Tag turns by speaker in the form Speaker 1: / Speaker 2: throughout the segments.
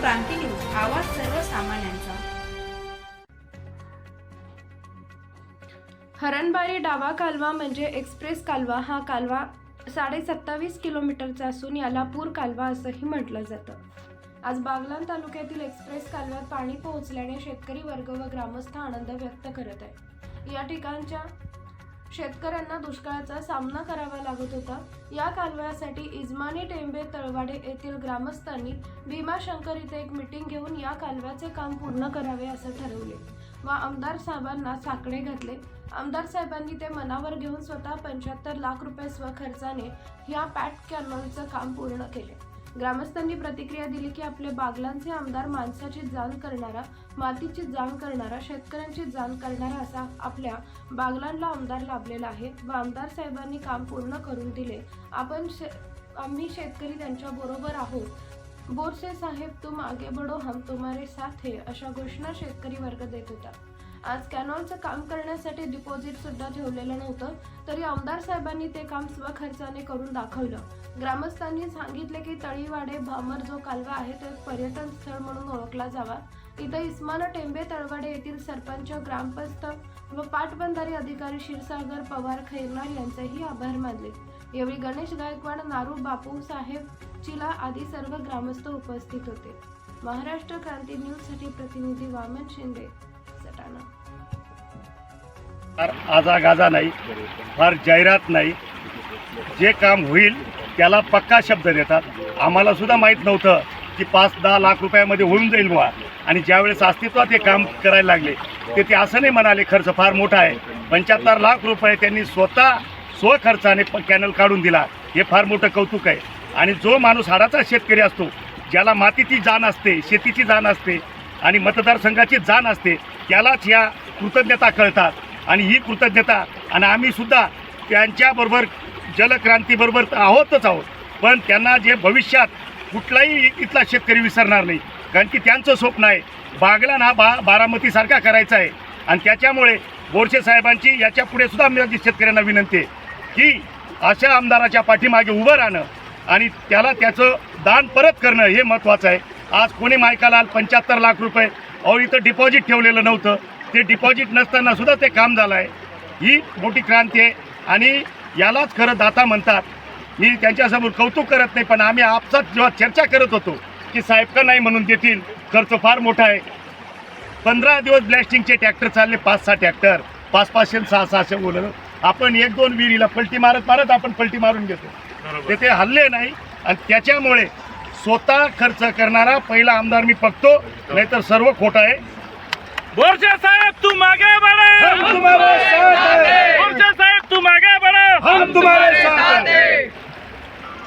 Speaker 1: क्रांती news आवाज सर्वसामान्यांचा.
Speaker 2: हरणबारी डावा कालवा म्हणजे एक्सप्रेस कालवा हा कालवा साडे सत्तावीस किलोमीटरचा असून याला पूर कालवा असंही म्हटलं जातं. आज बागलाण तालुक्यातील एक्सप्रेस कालव्यात पाणी पोहोचल्याने शेतकरी वर्ग व ग्रामस्थ आनंद व्यक्त करत आहे या ठिकाणच्या शेतकऱ्यांना दुष्काळाचा सामना करावा लागत होता. या कालव्यासाठी इजमानी टेंबे तळवाडे येथील ग्रामस्थांनी भीमाशंकर इथे एक मिटिंग घेऊन या कालव्याचे काम पूर्ण करावे असं ठरवले. व आमदार साहेबांना साकडे घातले. आमदार साहेबांनी ते मनावर घेऊन स्वतः पंच्याहत्तर लाख रुपये स्वखर्चाने या पॅट कॅनॉलचं काम पूर्ण केले. ग्रामस्थांनी प्रतिक्रिया दिली की आपले बागलांचे आमदार माणसाची जाण करणारा मातीची जाण करणारा शेतकऱ्यांची जाण करणारा असा आपल्या बागलांना आमदार लाभलेला आहे व आमदार साहेबांनी काम पूर्ण करून दिले. आपण शे आम्ही शेतकरी त्यांच्या बरोबर आहोत. बोरसे साहेब तुम आगे बढो हम तुम्हारे साथ है अशा घोषणा शेतकरी वर्ग देत होता. आज कॅनॉलचं काम करण्यासाठी डिपॉझिट सुद्धा ठेवलेलं नव्हतं. तरी आमदार साहेबांनी ते काम स्वखर्चाने करून दाखवलं. ग्रामस्थांनी सांगितले की तळीवाडे भामर जो कालवा आहे तो एक पर्यटन स्थळ म्हणून ओळखला जावा. इथं इस्मान टेंबे तळवाडे येथील सरपंच ग्रामपंच व पाटबंधारे अधिकारी क्षीरसागर पवार खैरनार यांचेही आभार मानले. यावेळी गणेश गायकवाड नारू बापू साहेब चिला आदी सर्व ग्रामस्थ उपस्थित होते. महाराष्ट्र क्रांती न्यूजसाठी प्रतिनिधी वामन शिंदे.
Speaker 3: फार आजागाजा नाही फार जाहिरात नाही. जे काम होईल त्याला पक्का शब्द देतात. आम्हाला सुद्धा माहीत नव्हतं की पाच दहा लाख रुपयामध्ये होऊन जाईल बुवा. आणि ज्यावेळेस अस्तित्वात हे काम करायला लागले ते ते असं नाही म्हणाले खर्च फार मोठा आहे. पंच्याहत्तर लाख रुपये त्यांनी स्वतः स्वखर्चाने प कॅनल काढून दिला. हे फार मोठं कौतुक आहे. आणि जो माणूस हाडाचा शेतकरी असतो ज्याला मातीची जाण असते शेतीची जाण असते आणि मतदारसंघाची जाण असते त्यालाच या कृतज्ञता कळतात. आणि ही कृतज्ञता आणि आम्हीसुद्धा त्यांच्याबरोबर जलक्रांतीबरोबर तर आहोतच आहोत. पण त्यांना जे भविष्यात कुठलाही इथला शेतकरी विसरणार नाही. कारण की त्यांचं स्वप्न आहे बागलान हा बा बारामतीसारखा करायचा आहे. आणि त्याच्यामुळे बोरसे साहेबांची याच्यापुढे सुद्धा माझी शेतकऱ्यांना विनंती आहे की अशा आमदाराच्या पाठीमागे उभं राहणं आणि त्याला त्याचं दान परत करणं हे महत्त्वाचं आहे. आज कोणी मायकाला पंच्याहत्तर लाख रुपये अहो इथं डिपॉझिट ठेवलेलं नव्हतं. ते डिपॉझिट नसताना सुद्धा ते काम झालं आहे ही मोठी क्रांती आहे. आणि यालाच खरं दाता म्हणतात. मी त्यांच्यासमोर कौतुक करत नाही पण आम्ही आपसात जेव्हा चर्चा करत होतो की साहेब का नाही म्हणून देतील खर्च फार मोठा आहे. पंधरा दिवस ब्लॅस्टिंगचे ट्रॅक्टर चालले पाच सहा ट्रॅक्टर पाच पाचशे सहा सहाशे बोललं आपण एक दोन विहिरीला पलटी मारत मारत आपण पलटी मारून घेतो. ते ते हल्ले नाही. आणि त्याच्यामुळे स्वतः खर्च करणारा पहिला आमदार मी बघतो नाहीतर सर्व खोटं आहे.
Speaker 4: बोरसे साहेब तू मागे बढ़ो.
Speaker 3: हम तुम्हारे साथ.
Speaker 4: बोरसे साहेब तू मागे बढ़ो.
Speaker 3: हम तुम्हारे साथ हैं.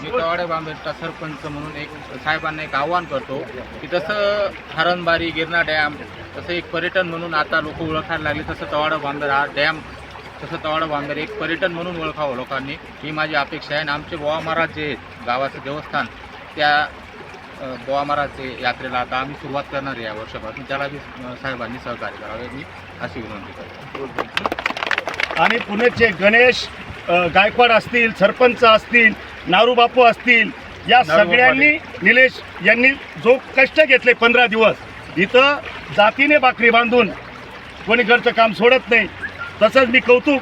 Speaker 5: मी तवाडे बांबेचा सरपंच म्हणून एक साहेबांना एक आव्हान करतो की जसं हरणबारी गिरणा डॅम तसं एक पर्यटन म्हणून आता लोक ओळखायला लागले तसं तवाडा बांबर हा डॅम तसं तवाडा बांबर एक पर्यटन म्हणून ओळखावं लोकांनी. ही माझी अपेक्षा आहे आणि आमचे बोवा महाराज जे आहेत गावाचं देवस्थान त्या बोवा महाराजचे यात्रेला आता आम्ही सुरुवात करणार आहे या वर्षापासून. त्याला बी साहेबांनी सहकार्य करावे. मी अशी विनंती करतो.
Speaker 3: आणि पुण्याचे गणेश गायकवाड असतील सरपंच असतील नारूबापू असतील या सगळ्यांनी निलेश यांनी जो कष्ट घेतले पंधरा दिवस इथं जातीने भाकरी बांधून कोणी घरचं काम सोडत नाही. तसंच मी कौतुक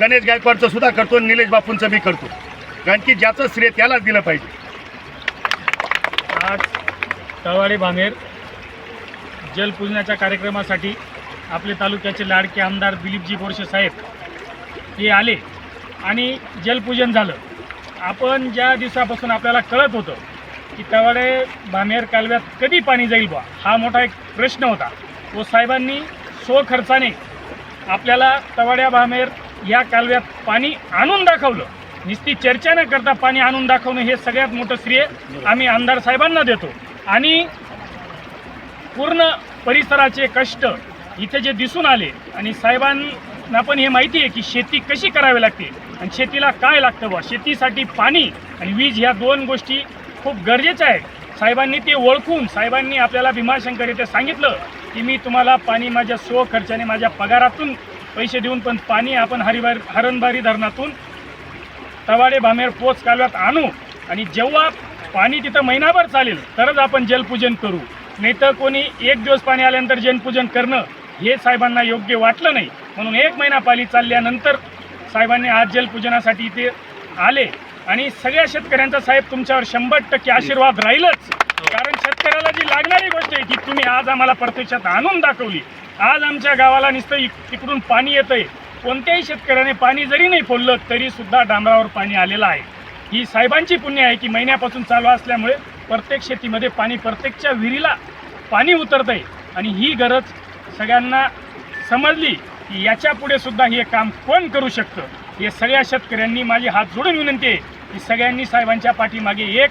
Speaker 3: गणेश गायकवाडचं सुद्धा करतो आणि निलेश बापूंचं मी करतो. कारण की ज्याचं श्रेय त्यालाच दिलं पाहिजे.
Speaker 4: आज तळवाडे बांधेर. जलपूजनाच्या कार्यक्रमासाठी आपले तालुक्याचे लाडके आमदार दिलीपजी बोरसे साहेब हे आले आणि जलपूजन झालं. आपण ज्या दिवसापासून आपल्याला कळत होतं की तवाडे बामेर कालव्यात कधी पाणी जाईल बा हा मोठा एक प्रश्न होता. तो साहेबांनी स्वखर्चाने आपल्याला तवाड्या बामेर या कालव्यात पाणी आणून दाखवलं. नुसती चर्चा न करता पाणी आणून दाखवणं हे सगळ्यात मोठं श्रेय आम्ही आमदार साहेबांना देतो. आणि पूर्ण परिसराचे कष्ट इथे जे दिसून आले आणि साहेबांना पण हे माहिती आहे की शेती कशी करावी लागते आणि शेतीला काय लागतं बा शेतीसाठी पाणी आणि वीज ह्या दोन गोष्टी खूप गरजेच्या आहेत. साहेबांनी ते ओळखून साहेबांनी आपल्याला भीमाशंकर इथे सांगितलं की मी तुम्हाला पाणी माझ्या स्वखर्चाने माझ्या पगारातून पैसे देऊन पण पाणी आपण हरिबार हरणबारी धरणातून तवाडे भामेर पोच कालव्यात आणू आणि जेव्हा पाणी तिथं महिनाभर चालेल तरच आपण जलपूजन करू. नाही तर कोणी एक दिवस पाणी आल्यानंतर जलपूजन करणं हे साहेबांना योग्य वाटलं नाही. म्हणून एक महिना पाली चालल्यानंतर साहेबांनी आज जलपूजनासाठी इथे आले. आणि सगळ्या शेतकऱ्यांचा साहेब तुमच्यावर शंभर टक्के आशीर्वाद राहीलच. कारण शेतकऱ्याला जी लागणारी गोष्ट आहे ती तुम्ही आज आम्हाला प्रत्यक्षात आणून दाखवली. आज आमच्या गावाला नुसतं इकडून पाणी येतंय. कोणत्याही शेतकऱ्याने पाणी जरी नाही फोडलं तरी सुद्धा डांबरावर पाणी आलेलं आहे. ही साहेबांची पुण्य आहे की महिन्यापासून चालू असल्यामुळे प्रत्येक शेतीमध्ये पाणी प्रत्येकच्या विहिरीला पाणी उतरतं आहे आणि ही गरज सगळ्यांना समजली की याच्यापुढे सुद्धा हे काम कोण करू शकतं? हे सगळ्या शेतकऱ्यांनी माझी हात जोडून विनंती आहे की सगळ्यांनी साहेबांच्या पाठीमागे एक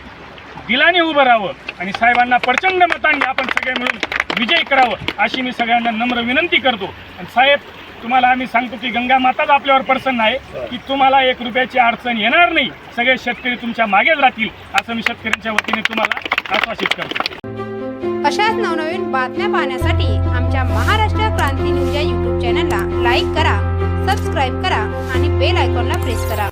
Speaker 4: दिलाने उभं राहावं आणि साहेबांना प्रचंड मतांनी आपण सगळे मिळून विजय करावं अशी मी सगळ्यांना नम्र विनंती करतो. आणि साहेब तुम्हाला आम्ही सांगतो की गंगा माताच आपल्यावर प्रसन्न आहे की तुम्हाला एक रुपयाची अडचण येणार नाही. सगळे शेतकरी तुमच्या मागेच राहतील असं मी शेतकऱ्यांच्या वतीने तुम्हाला आश्वासित करतो.
Speaker 6: अशाच नवनवीन बातम्या पाहण्यासाठी आमच्या महाराष्ट्र क्रांती न्यूज या यूट्यूब चॅनलला लाईक करा सबस्क्राईब करा आणि बेल आयकॉनला प्रेस करा.